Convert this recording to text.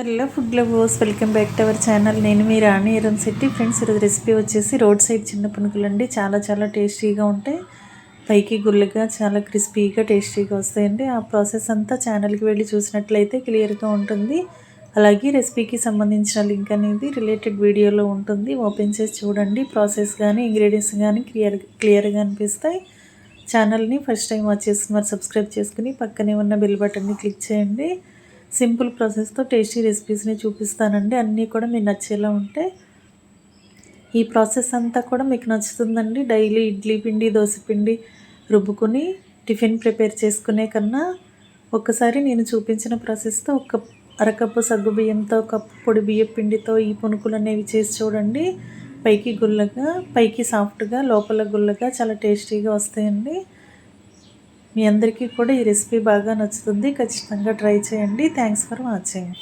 Hello food lovers welcome back to our channel. నేను మీ Rani Eram Shetty. Friends ఈరోజు రెసిపీ వచ్చేసి రోడ్ సైడ్ చిన్న పునుకులు అండి చాలా చాలా టేస్టీగా ఉంటాయి. పైకి గుల్లగా చాలా క్రిస్పీగా టేస్టీగా వస్తాయండి. ఆ ప్రాసెస్ అంతా ఛానల్కి వెళ్ళి చూసినట్లయితే క్లియర్గా ఉంటుంది. అలాగే రెసిపీకి సంబంధించిన లింక్ అనేది రిలేటెడ్ వీడియోలో ఉంటుంది. ఓపెన్ చేసి చూడండి. ప్రాసెస్ కానీ ఇంగ్రీడియంట్స్ కానీ క్లియర్ క్లియర్గా అనిపిస్తాయి. ఛానల్ని ఫస్ట్ టైం వాచ్ మరి సబ్స్క్రైబ్ చేసుకుని పక్కనే ఉన్న బెల్ బటన్ని క్లిక్ చేయండి. సింపుల్ ప్రాసెస్తో టేస్టీ రెసిపీస్ని చూపిస్తానండి. అన్నీ కూడా మీకు నచ్చేలా ఉంటే ఈ ప్రాసెస్ అంతా కూడా మీకు నచ్చుతుందండి. డైలీ ఇడ్లీ పిండి దోశ పిండి రుబ్బుకొని టిఫిన్ ప్రిపేర్ చేసుకునే కన్నా ఒక్కసారి నేను చూపించిన ప్రాసెస్తో ఒక అరకప్పు సగ్గు బియ్యంతో కప్పు పొడి బియ్య పిండితో ఈ పునుకులు అనేవి చేసి చూడండి. పైకి గుల్లగా పైకి సాఫ్ట్గా లోపల గుల్లగా చాలా టేస్టీగా వస్తాయండి. మీ అందరికీ కూడా ఈ రెసిపీ బాగా నచ్చుతుంది. ఖచ్చితంగా ట్రై చేయండి. Thanks for watching.